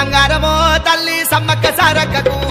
బంగారమో తల్లి సమ్మక్క సారక్కకు.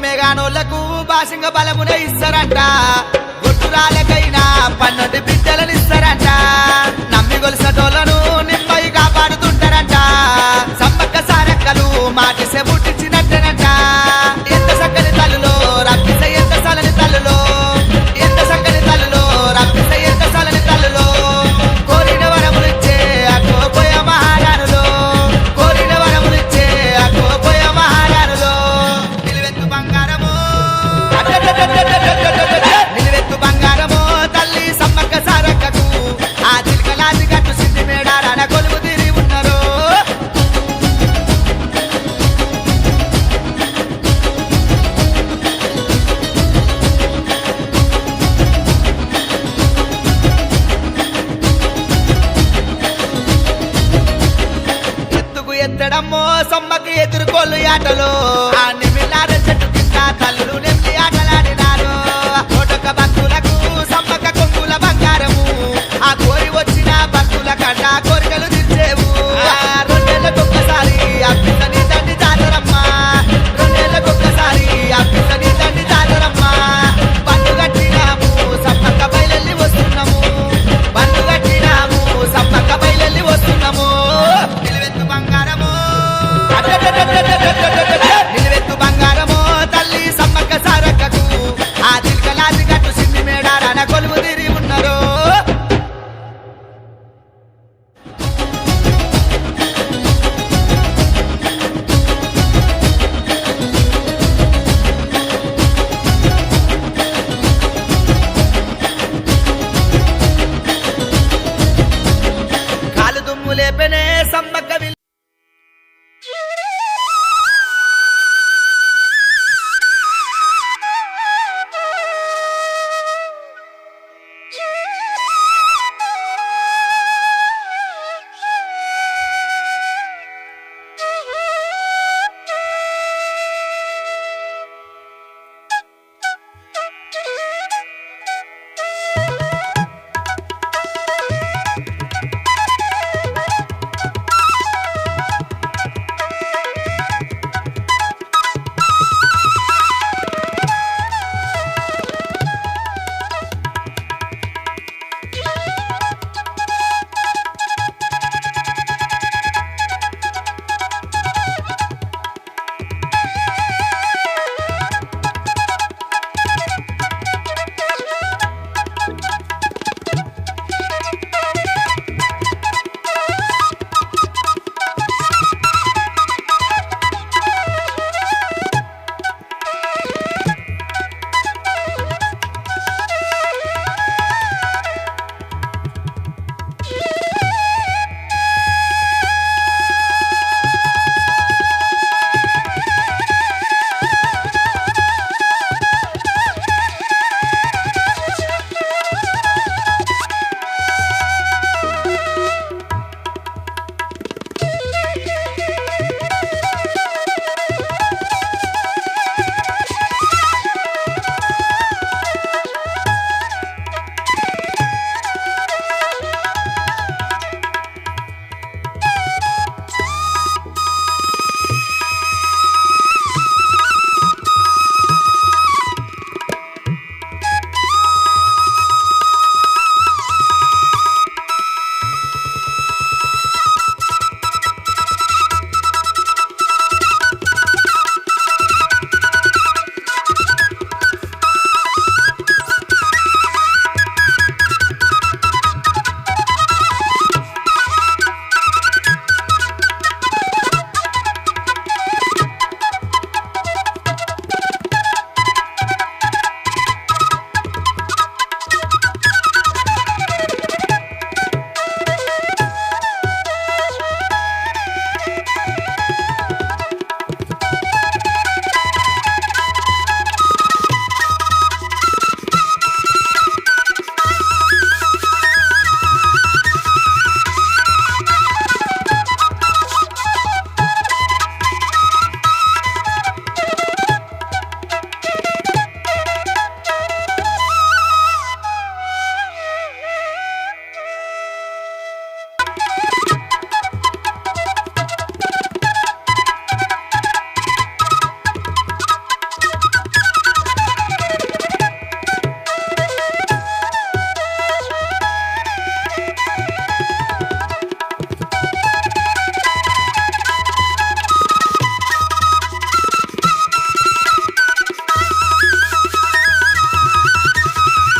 బలమే గానోళ్ళకు భాషంగ బలమున ఇస్తారంట. గుర్తురాలకైనా పన్నెండు బిడ్డలను ఇస్తారంట. నమ్మి గొలుసటోళ్ళను పోలు ఆటలో అని